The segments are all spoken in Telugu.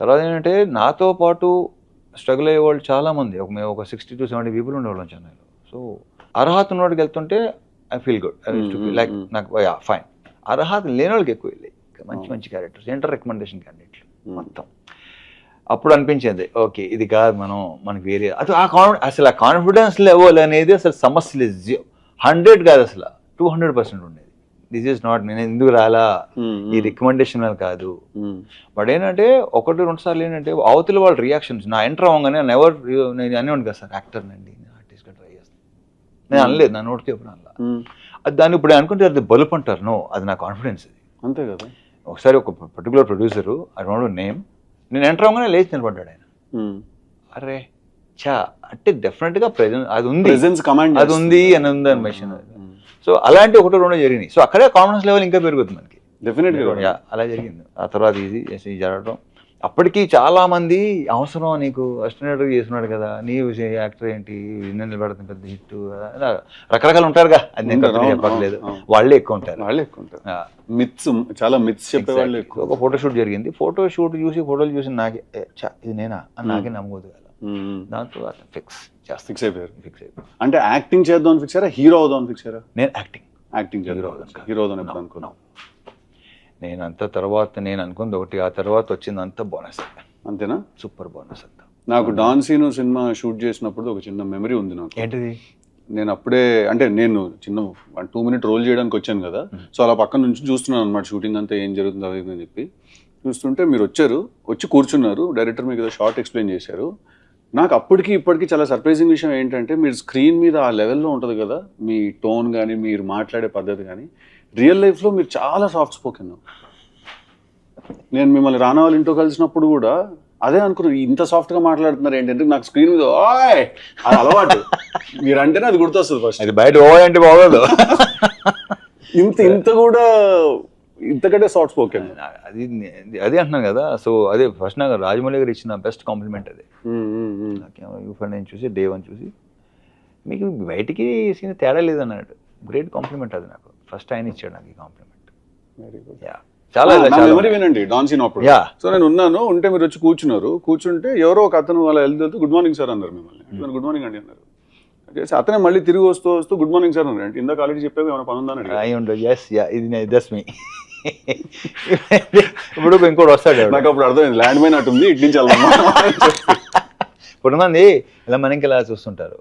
తర్వాత ఏంటంటే నాతో పాటు స్ట్రగుల్ అయ్యే వాళ్ళు చాలా మంది ఒక మేము ఒక సిక్స్టీ టు సెవెంటీ పీపుల్ ఉండేవాళ్ళం చెన్నైలో. సో అర్హత ఉన్నవాడికి వెళ్తుంటే I feel good Mm, like mm, నాకు ఫైన్ అర్హత లేని వాళ్ళకి ఎక్కువ వెళ్ళాయి మంచి మంచి క్యారెక్టర్స్ ఇంటర్ రికమెండేషన్ క్యాండిడేట్లు మొత్తం. అప్పుడు అనిపించింది ఓకే ఇది కాదు మనం మనకి వేరే అది ఆ కాన్ఫిడెన్స్ అసలు ఆ కాన్ఫిడెన్స్ లెవెల్ అనేది అసలు సమస్య లేదు హండ్రెడ్ కాదు అసలు టూ హండ్రెడ్ పర్సెంట్ ఉండేది. దిస్ ఈస్ నాట్ నేను ఎందుకు రాలా? ఈ రికమెండేషన్ కాదు. బట్ ఏంటంటే ఒకటి రెండు సార్లు ఏంటంటే అవతల వాళ్ళ రియాక్షన్స్ నా ఎంటర్ అవ్వగానే నేను ఎవరు నేను అనేవాడు కదా సార్ యాక్టర్ అండి నేను ఆర్టిస్ట్గా ట్రై చేస్తాను నేను అనలేదు నా నోటికి ఎప్పుడు అనలా. అది దాన్ని ఇప్పుడు అనుకుంటే అది బలుపు అంటారు నో అది నా కాన్ఫిడెన్స్ అది అంతే కదా. ఒకసారి ఒక particular producer I don't name నేను ఎంటర్ అవ్వగానే లేచి నిలబడ్డాడు ఆయన. అరే చా అంటే డెఫినెట్గా ప్రెజెంట్ అది ఉంది. అది ఉంది అని ఉంది అని మెషిన్ సో అలాంటి ఒకటి రెండు జరిగినాయి. సో అక్కడే కాన్ఫిడెన్స్ లెవెల్ ఇంకా పెరుగుతుంది మనకి. డెఫినెట్గా యా, అలా జరిగింది. ఆ తర్వాత ఇది జరగడం అప్పటికి చాలా మంది అవసరం నీకు అసిస్టెంట్ చేస్తున్నాడు కదా నీ యాక్టర్ ఏంటి నిన్న నిలబడుతుంది పెద్ద హిట్. రకరకాలు ఉంటారుగా. అది నేను చెప్పట్లేదు. వాళ్ళే ఎక్కువ ఉంటారు. వాళ్ళే ఎక్కువ ఉంటారు. మిత్స్ చాలా మిత్స్ చెప్పే వాళ్ళు exactly. ఎక్కువ ఒక ఫోటో షూట్ జరిగింది. ఫోటో షూట్ చూసి ఫోటోలు చూసి నాకే ఇది నేనా? అని నాకే నమ్మకూడదు దాంతో ఫిక్స్ చేస్తా ఫిక్స్ అయిపోయారు. ఫిక్స్ అయిపోయి అంటే యాక్టింగ్ చేద్దాం ఫిక్స్ అయ్యారా? హీరో అవుదాం ఫిక్స్ అయ్యారా? నేను యాక్టింగ్ యాక్టింగ్ అవుదాం. హీరో అవుదాం ఎప్పుడు అనుకున్నాం నేను అంత తర్వాత నేను అనుకుంది ఒకటి ఆ తర్వాత వచ్చింది అంతా బోనస్ అంతేనా? సూపర్ బోనస్ అంతా. నాకు డాన్ సీను సినిమా షూట్ చేసినప్పుడు ఒక చిన్న మెమరీ ఉంది నాకు. ఏంటిది? నేను అప్పుడే అంటే నేను చిన్న టూ మినిట్ రోల్ చేయడానికి వచ్చాను కదా. సో అలా పక్కన నుంచి చూస్తున్నాను అనమాట షూటింగ్ అంతా ఏం జరుగుతుంది అది అని చెప్పి. చూస్తుంటే మీరు వచ్చారు వచ్చి కూర్చున్నారు. డైరెక్టర్ మీకు ఏదో షార్ట్ ఎక్స్ప్లెయిన్ చేశారు. నాకు అప్పటికి ఇప్పటికి చాలా సర్ప్రైజింగ్ విషయం ఏంటంటే మీరు స్క్రీన్ మీద ఆ లెవెల్లో ఉంటుంది కదా మీ టోన్ కానీ మీరు మాట్లాడే పద్ధతి కానీ రియల్ లైఫ్లో మీరు చాలా సాఫ్ట్ స్పోకెన్ నేను మిమ్మల్ని రానా వాళ్ళ ఇంట్లో కలిసినప్పుడు కూడా అదే అనుకున్నాను ఇంత సాఫ్ట్గా మాట్లాడుతున్నారు ఏంటంటే నాకు స్క్రీన్ మీద ఓయ్! అది అలవాటు. మీరంటేనే అది గుర్తొస్తుంది ఫస్ట్ అది బయట ఓ అంటే బాగోదు. ఇంత ఇంత కూడా ఇంతకంటే సాఫ్ట్ స్పోకెన్ అది అదే అంటున్నాను కదా. సో అదే ఫస్ట్ నాకు రాజమౌళి గారు ఇచ్చిన బెస్ట్ కాంప్లిమెంట్ అదే. యూఫర్ నేను చూసి డే వన్ చూసి మీకు బయటికి సీన్ తేడా లేదన్నాడు. గ్రేట్ కాంప్లిమెంట్ అది నాకు. ఫస్ట్ ఆయన ఇచ్చాడు నాకు ఈ కాంప్లిమెంట్ వెరీ గుడ్ యా చాలా మెమరీ వినండి అప్పుడు. సో నేను ఉన్నాను ఉంటే మీరు వచ్చి కూర్చున్నారు. కూర్చుంటే ఎవరో ఒక అతను వాళ్ళ వెళ్తూ గుడ్ మార్నింగ్ సార్ అన్నారు మిమ్మల్ని. గుడ్ మార్నింగ్ అండి అన్నారు. చేసి అతనే మళ్ళీ తిరిగి వస్తూ వస్తూ గుడ్ మార్నింగ్ సార్ అంటే ఇందాక ఆల్రెడీ చెప్పావు ఏమైనా పని ఉందని అడిగారు. అయి ఉండదు ఎస్ యా ఇది దస్ మీ ఇప్పుడు ఇంకోటి వస్తాడు. నాకు అప్పుడు అర్థమైంది ల్యాండ్ మైన్ అటు ఉంది ఇటు నుంచి వెళ్దామా ఇప్పుడు మంది ఇలా మనకి ఇలా చూస్తుంటారు.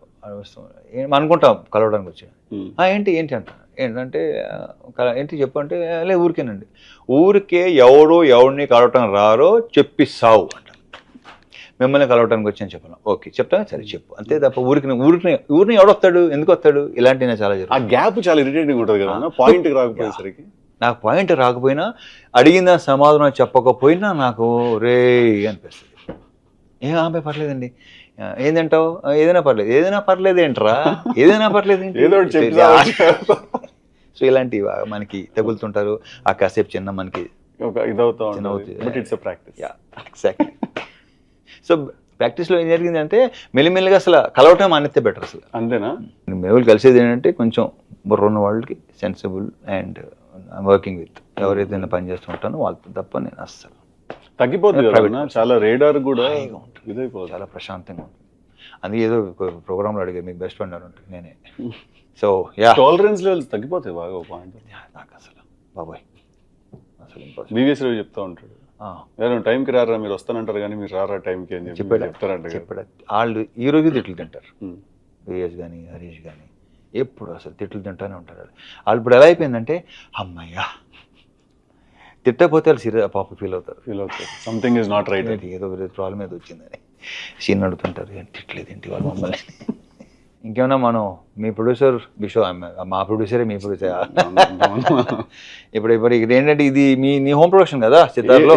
అనుకుంటాం కలవడానికి వచ్చి. Hmm. "ఆ, ఏంటి ఏంటి అంట. ఏంటంటే "ఆ, కల- ఏంటి చెప్పంటే లే ఊరికేనండి. ఊరికే ఎవడో ఎవడిని కలవటం రారో చెప్పిస్తావు అంట. మిమ్మల్ని కలవటానికి వచ్చాను చెప్పాను. ఓకే చెప్తాను? సరే చెప్పు. అంతే తప్ప ఊరికి ఊరికి ఊరిని ఎవడొస్తాడు? ఎందుకు వస్తాడు? ఇలాంటివి చాలా ఆ గ్యాప్ చాలా ఇరిటేటింగ్ ఉంటుంది కదా పాయింట్ రాకపోయేసరికి నాకు పాయింట్ రాకపోయినా అడిగిన సమాధానం చెప్పకపోయినా నాకు రే అనిపిస్తుంది. ఏం ఆమె పర్లేదండి. ఆ, ఏదైనా పర్లేదు. ఏదైనా పర్లేదు ఏంట్రా? ఏదైనా పర్లేదు సో ఇలాంటివి ఆ, మనకి తగులుతుంటారు. ఆ కాసేపు చిన్న మనకి ఇదవుతా ప్రాక్టీస్ యా ఎగ్జాక్ట్లీ సో ప్రాక్టీస్లో ఏం జరిగిందంటే మెల్లిమెల్లిగా అసలు కలవటం మానేస్తే బెటర్ అసలు. అంతేనా? మేము కలిసేది ఏంటంటే కొంచెం బుర్ర ఉన్న వాళ్ళకి సెన్సిబుల్ అండ్ వర్కింగ్ విత్ ఎవరైతే పని చేస్తూ ఉంటానో వాళ్ళతో తప్ప నేను అస్సలు. తగ్గిపోతుంది? చాలా రేడార్ కూడా. ఇదైపోతుంది చాలా ప్రశాంతంగా ఉంటుంది. అందుకే ఏదో ప్రోగ్రాంలో అడిగారు మీకు బెస్ట్ ఫ్రెండ్ అని ఉంటుంది నేనే. సో యా టాలరెన్స్ లెవెల్స్ తగ్గిపోతాయి బాగా పాయింట్ నాకు అసలు. బాబాయ్. అసలు రావు చెప్తా ఉంటాడు. ఎవరైనా టైంకి రారా మీరు వస్తానంటారు కానీ మీరు రారా టైంకి అని చెప్పి చెప్పాడు. చెప్తారంట కదా. చెప్పాడు. వాళ్ళు ఈ రోజు తిట్లు తింటారు. విఎస్ కానీ హరీష్ కానీ ఎప్పుడు అసలు తిట్లు తింటానే ఉంటారు వాళ్ళు. వాళ్ళు ఇప్పుడు ఎలా అయిపోయిందంటే అమ్మయ్యా తిట్టకపోతే వాళ్ళు సీరియస్ పాప ఫీల్ అవుతారు. ఫీల్ అవుతారు. సంథింగ్ ఇస్ నాట్ రైట్ ఏదో ప్రాబ్లం ఏదో వచ్చిందని. సీన్ అడుగుతుంటారు ఏంటి తిట్టలేదు ఏంటి వాళ్ళు మమ్మల్ని? ఇంకేమన్నా మనం మీ ప్రొడ్యూసర్ బిషో మా ప్రొడ్యూసరే మీ ప్రొడ్యూసర్ ఇప్పుడు ఇప్పుడు ఇక్కడ ఏంటంటే ఇది మీ నీ హోమ్ ప్రొడక్షన్ కదా సితార్లో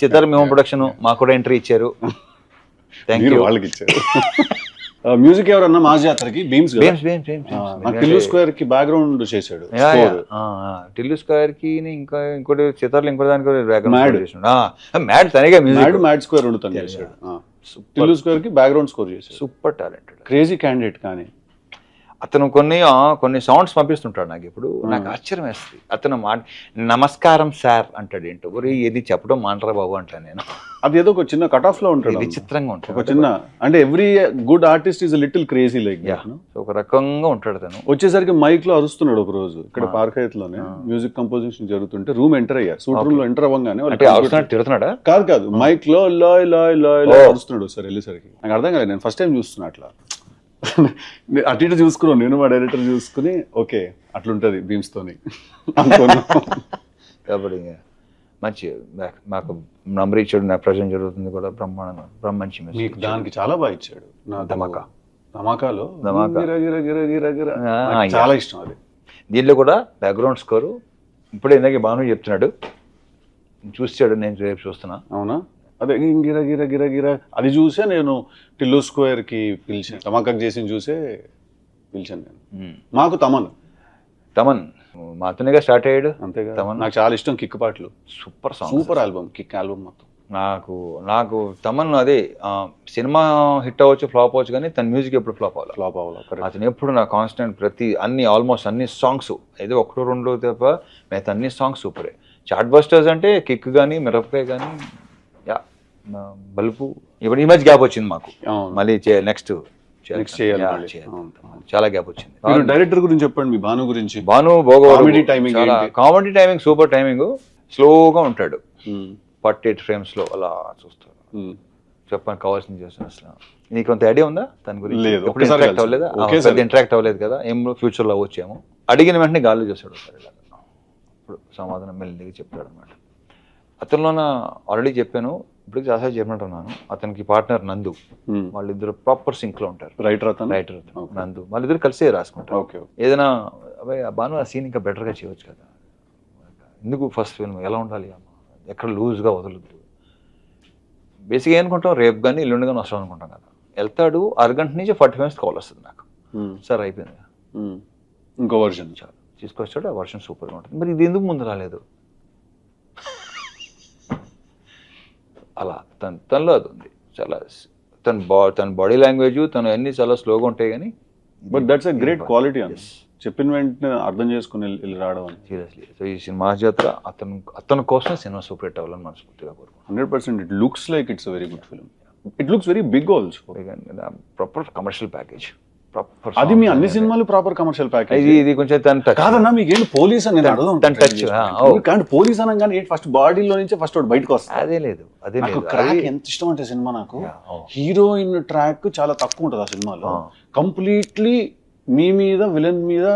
సితార్ మీ హోమ్ ప్రొడక్షన్ మాకు కూడా ఎంట్రీ ఇచ్చారు. థ్యాంక్ యూ వాళ్ళకి ఇచ్చారు మ్యూజిక్ ఎవరన్నా మాస్ జాతరకి బీమ్స్ బేమ్స్ బేమ్స్ బేమ్స్ టిల్లు స్క్వేర్కి బ్యాక్గ్రౌండ్ చేశాడు. టిల్లు స్క్వేర్కి ఇంకా ఇంకోటి సితార్లు ఇంకో దానికి. బ్యాక్గ్రౌండ్ మ్యాడ్ తనగా మ్యాడ్ మ్యాడ్ స్క్వేర్ రెండు తను చేశాడు. టిల్లు స్క్వేర్కి బ్యాక్గ్రౌండ్ స్కోర్ చేశాడు సూపర్ టాలెంటెడ్ క్రేజీ క్యాండిడేట్ కానీ. అతను కొన్ని కొన్ని సౌండ్స్ పంపిస్తుంటాడు నాకు ఇప్పుడు నాకు ఆశ్చర్యం వేస్తుంది. అతను మాట నమస్కారం సార్ అంటాడు ఏంటో. ఒరే ఇది చెప్పడం మాంటరా బాబు అంటాను నేను. అది ఏదో ఒక చిన్న కట్ ఆఫ్లో ఉంటాడు. విచిత్రంగా ఒక ఉంటాడు చిన్న అంటే every good artist is little crazy like ఒక రకంగా ఉంటాడు తను వచ్చేసరికి మైక్లో అరుస్తున్నాడు ఒక రోజు. ఇక్కడ పార్క్లోనే మ్యూజిక్ కంపోజిషన్ జరుగుతుంటే రూమ్ ఎంటర్ అయ్యారు సూట్ రూమ్లో ఎంటర్ అవ్వగానే తిడుతున్నాడా? కాదు కాదు. మైక్లో లాయ్ లాయ్ లాయ్ లాయ్ అరుస్తున్నాడు ఒకసారి వెళ్ళేసరికి. నాకు అర్థం కాలేదు. నేను ఫస్ట్ టైం చూస్తున్నా అట్లా. అటు ఇటు చూసుకున్నాను నేను మా డైరెక్టర్ చూసుకుని ఓకే అట్లుంటది బీమ్స్ తోని. అనుకున్నా. కాబట్టి మంచి మాకు నంబర్ ఇచ్చాడు నా ప్రజెంట్ జరుగుతుంది కూడా బ్రహ్మాండంగా బ్రహ్మ మంచి మీకు. దానికి చాలా బాగా ఇచ్చాడు. నాకు ధమాకా. ధమాకాలో. చాలా ఇష్టం అది. దీంట్లో కూడా బ్యాక్గ్రౌండ్ స్కోరు ఇప్పుడే ఇందాక భాను చెప్తున్నాడు. చూసాడు నేను రేపు చూస్తున్నా. అవునా? అదే గిర గిర గిర గిర అది చూసే నేను టిల్లు స్క్వేర్కి పిలిచాను. ధమాకా చేసి చూసే పిలిచాను నేను. మాకు తమన్. తమన్. మాతోనేగా స్టార్ట్ అయ్యాడు. అంతేగా. తమన్. నాకు చాలా ఇష్టం కిక్ పాటలు. Super song super album kick album మొత్తం. నాకు నాకు తమన్ అదే సినిమా హిట్ అవ్వచ్చు ఫ్లాప్ అవ్వచ్చు కానీ తన మ్యూజిక్ ఎప్పుడు ఫ్లాప్ అవ్వాలి? ఫ్లాప్ అవ్వాలి. అతను ఎప్పుడు నా కాన్స్టెంట్ ప్రతి అన్ని ఆల్మోస్ట్ అన్ని సాంగ్స్ ఏదో ఒకటో రెండో తప్ప మిగతా అన్ని సాంగ్స్ సూపరే. చాట్ బస్టర్స్ అంటే కిక్ కానీ మిరపకాయ కానీ బల్బు ఇప్పుడు ఈ మధ్య గ్యాప్ వచ్చింది మాకు. మళ్ళీ నెక్స్ట్ చేయాలి. అవును. చాలా గ్యాప్ వచ్చింది డైరెక్టర్ గురించి చెప్పండి మీ భాను గురించి భాను చాలా ఏంటి? కామెడీ టైమింగ్ సూపర్ టైమింగ్ స్లోగా ఉంటాడు. ఫార్టీ ఎయిట్ ఫ్రేమ్స్లో అలా చూస్తాడు మ్మ్. చెప్పని కావాల్సింది చేస్తాను అసలు నీకు కొంత ఐడియా ఉందా దాని గురించి ఇంటరాక్ట్. అవ్వలేదా ఇంటరాక్ట్ అవ్వలేదు కదా ఏం ఫ్యూచర్లో వచ్చేమో అడిగిన వెంటనే గాల్లో చేస్తాడు ఒకసారి ఇలా ఇప్పుడు సమాధానం మెల్లిగా చెప్తాడు అనమాట అతనిలోన ఆల్రెడీ చెప్పాను ఇప్పుడు చాలాసార్లు చెప్పినట్టున్నాను అతనికి పార్ట్నర్ నందు. మ్మ్. వాళ్ళిద్దరు ప్రాపర్ సింక్లో ఉంటారు. రైటర్ అతను? రైటర్ నందు. వాళ్ళిద్దరు కలిసే రాసుకుంటారు. ఓకే ఏదైనా బాను ఆ సీన్ ఇంకా బెటర్గా చేయవచ్చు కదా. ఎందుకు ఫస్ట్ ఫిల్మ్ ఎలా ఉండాలి? అమ్మ ఎక్కడ లూజ్గా వదలొద్దు. బేసిక్గా ఏమనుకుంటాం? రేపు కానీ ఎల్లుండి కానీ వస్తాం అనుకుంటాం కదా. వెళ్తాడు అరగంట నుంచి ఫార్టీ మినిట్స్ కాల్ వస్తుంది నాకు. సార్ అయిపోయింది మ్మ్. ఇంకో వర్షన్ చాలు తీసుకొచ్చాడు ఆ వర్షన్ సూపర్గా ఉంటుంది. మరి ఇది ఎందుకు ముందు రాలేదు? అలా. తన తనలో అది ఉంది. చాలా తన బా తన బాడీ లాంగ్వేజ్ తను అన్ని చాలా స్లోగా ఉంటాయి కానీ but that's a great quality అని చెప్పిన వెంటనే అర్థం చేసుకుని వెళ్ళి- రావడం సీరియస్లీ సో ఈ సినిమా జాతర అతను అతని కోసం సినిమా సూపర్ హిట్ అవ్వాలని మనస్ఫూర్తిగా కోరుకుంటున్నాను. Hundred percent. It looks like it's very good film it looks very big also proper commercial package అది మీ అన్ని సినిమాలు ప్రాపర్ కమర్షియల్ ప్యాకేజ్ ఇది కొంచెం టచ్ కాదన్నా మీకు ఏంటి పోలీస్ అని నేను తన- అడగదాం తన touch, ఆ, ఓ. కానీ పోలీస్ అనగానే ఏంటి? ఫస్ట్ బాడీలో నుంచి ఫస్ట్ బయటకు వస్తాడు. అదే లేదు అదే లేదు. క్రాక్ ఎంత ఇష్టం అంటే సినిమా నాకు. హీరోయిన్ ట్రాక్ చాలా తక్కువ ఉంటుంది ఆ సినిమాలో. కంప్లీట్లీ మీ మీద విలన్ మీద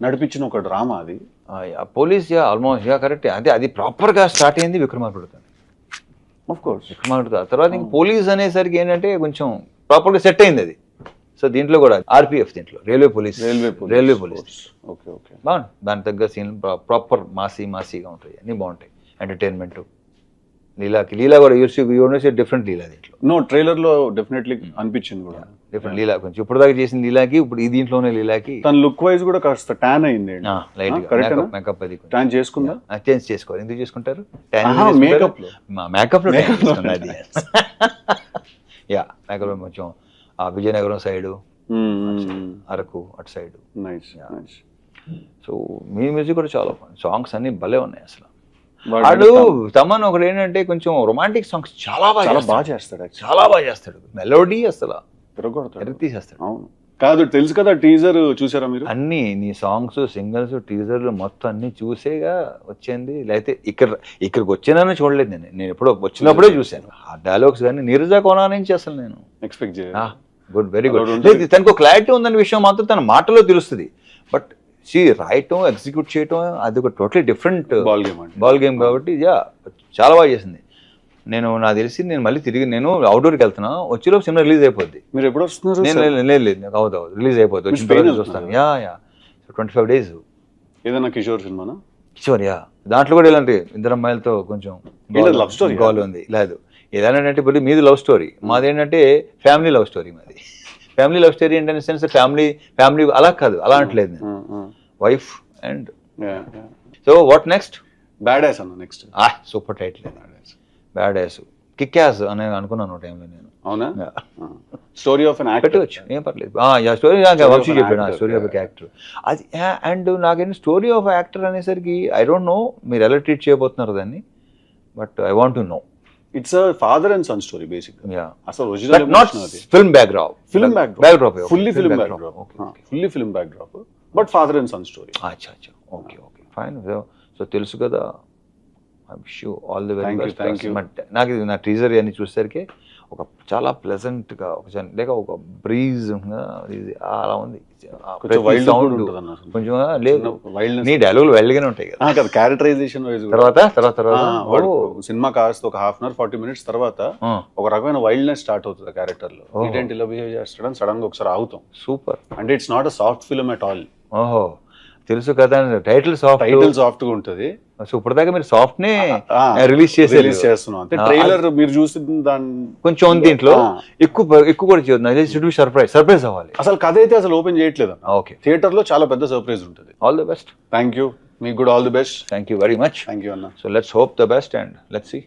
నడిపించిన ఒక డ్రామా అది. Police yeah almost yeah correct అదే అది ప్రాపర్గా స్టార్ట్ అయింది విక్రమార్కుడుతో ఆఫ్ కోర్స్ విక్రమార్కుడు తర్వాత ఇంక పోలీస్ అనేసరికి ఏంటంటే కొంచెం ప్రాపర్గా సెట్ అయింది అది. సో దీంట్లో కూడా ఆర్పిఎఫ్ దీంట్లో railway police railway railway police. Okay okay బాగుంది. దాని తగ్గ సీన్ ప్రాపర్ మాసీ మాసీగా ఉంటాయి. అన్నీ బాగుంటాయి. ఎంటర్టైన్మెంట్ లీలాకి లీలా కూడా యూస్ యూనివర్సిటీ డిఫరెంట్ లీలా దీంట్లో. నో ట్రైలర్లో డెఫినెట్లీ అనిపించింది కూడా. డిఫరెంట్ లీలా కొంచెం. ఇప్పుడు దాకా చేసిన లీలాకి ఇప్పుడు ఈ దీంట్లోనే లీలాకి తన లుక్ వైజ్ కూడా కాస్త ట్యాన్ అయింది లైట్ మేకప్ అది ట్యాన్ చేసుకుందా? చేంజ్ చేసుకోవాలి. ఎందుకు చేసుకుంటారు? Makeup లో. మేకప్లో యా మేకప్ లో కొంచెం ఆ విజయనగరం సైడ్ అరకు అటు సైడ్. నైస్ నైస్ సో మీ మ్యూజిక్ కూడా చాలా సాంగ్స్ అన్ని భలే ఉన్నాయి అసలు. వాడు తమన్ ఒకడు ఏంటంటే కొంచెం రొమాంటిక్ సాంగ్స్ చాలా బాగా చాలా చేస్తాడు. బాగా చేస్తాడు actually. చాలా బాగా చేస్తాడు. మెలోడీ అసలు. తిరగొడతాడు. తీసేస్తాడు. అవును. కాదు తెలుసు కదా టీజర్ చూసారా మీరు? అన్ని నీ సాంగ్స్ సింగిల్స్ టీజర్లు మొత్తం అన్ని చూసేగా వచ్చింది. లేకపోతే ఇక్కడ ఇక్కడికి వచ్చినానని చూడలేదు నేను. నేను ఎప్పుడో వచ్చినప్పుడే చూశాను. ఆ డైలాగ్స్ కానీ నీరజా కోనా నుంచి అసలు నేను. ఎక్స్పెక్ట్ చేయాలి గుడ్ వెరీ గుడ్. లేదు తనకు క్లారిటీ ఉందన్న విషయం మాత్రం తన మాటలో తెలుస్తుంది. బట్ షీ రాయటం ఎగ్జిక్యూట్ చేయటం అది ఒక totally different ball game ball game కాబట్టి యా చాలా బాగా చేసింది. నేను నాకు తెలిసి నేను మళ్ళీ తిరిగి నేను అవుట్డోర్కి వెళ్తున్నా వచ్చేలోపు సినిమా రిలీజ్ అయిపోద్ది. మీరు ఎప్పుడు వస్తున్నారు నేను లేదు లేదు అవుతుంది రిలీజ్ స్పెయిన్ తర్వాత చూస్తాను yeah yeah twenty five days ఏదైనా కిషోర్ సినిమానా? కిషోర్ యా దాంట్లో కూడా ఇలాంటి ఇద్దరు అమ్మాయిలతో కొంచెం ఆ? గోల్ ఉంది. లేదు. ఏదైనా ఇప్పుడు మీది లవ్ స్టోరీ మాది ఏంటంటే ఫ్యామిలీ లవ్ స్టోరీ మాది. ఫ్యామిలీ లవ్ స్టోరీ ఏంటంటే సెన్స్ ఫ్యామిలీ ఫ్యామిలీ అలా కాదు అలా అంటలేదు నేను. Wife and so what next? Bad ass అన్న నెక్స్ట్ ఆ super title bad ass kick ass అని అనుకున్నాను టైంలో నేను. అవునా. స్టోరీ ఆఫ్ పెట్టవచ్చు ఏం పర్లేదు. స్టోరీ వంశీ చెప్పాడు. ఆఫ్. యాక్టర్ అది అండ్ నాకేంటి స్టోరీ ఆఫ్ యాక్టర్ అనేసరికి ఐ డోంట్ నో మీరు ఎలా ట్రీట్ చేయబోతున్నారు దాన్ని but I want to know it's father and son story basic అసలు original not film backdrop film back backdrop fully film backdrop fully film backdrop but father and son story అచ్చా అచ్చా ఓకే ఓకే ఫైన్ సో తెలుసు కదా? I you all the very best. నాకు ఇది నా టీజర్ అని చూసేసరికి ఒక చాలా ప్లెజెంట్గా ఒక లేక ఒక బ్రీజ్ ఇది అలా ఉంది. ఆ కొంచెం లేదు. నీ డైలాగులు వైల్డ్గానే ఉంటాయి కదా. కదా క్యారెక్టరైజేషన్ వైజ్ తర్వాత తర్వాత తర్వాత. సినిమా కాస్త ఒక half an hour forty minutes తర్వాత ఒక రకమైన వైల్డ్నెస్ స్టార్ట్ అవుతుంది ఆ క్యారెక్టర్లో. ఇదేంటి ఇలా బిహేవ్ చేస్తాడని సడన్గా ఒకసారి ఆగుతాం. సూపర్. అంటే it's not a soft film at all ఓహో. తెలుసు కదా టైటిల్ సాఫ్ట్. టైటిల్ సాఫ్ట్గా ఉంటది. సో ఇప్పటిదాకా మీరు సాఫ్ట్ నే రిలీజ్ చేసేది. రిలీజ్ చేస్తున్నాం. అంటే ట్రైలర్ మీరు చూసి దాని కొంచెం ఉంది దీంట్లో. ఎక్కువ ఎక్కువ కూడా చేయొద్దు. షుడ్ బి సర్ప్రైజ్ సర్ప్రైజ్ అవ్వాలి. అసలు కథ అయితే అసలు ఓపెన్ చేయట్లేదు ఓకే. థియేటర్లో చాలా పెద్ద సర్ప్రైజ్ ఉంటుంది. All the best thank you మీకు కూడా all the best thank you very much thank you అన్న. So let's hope the best and let's see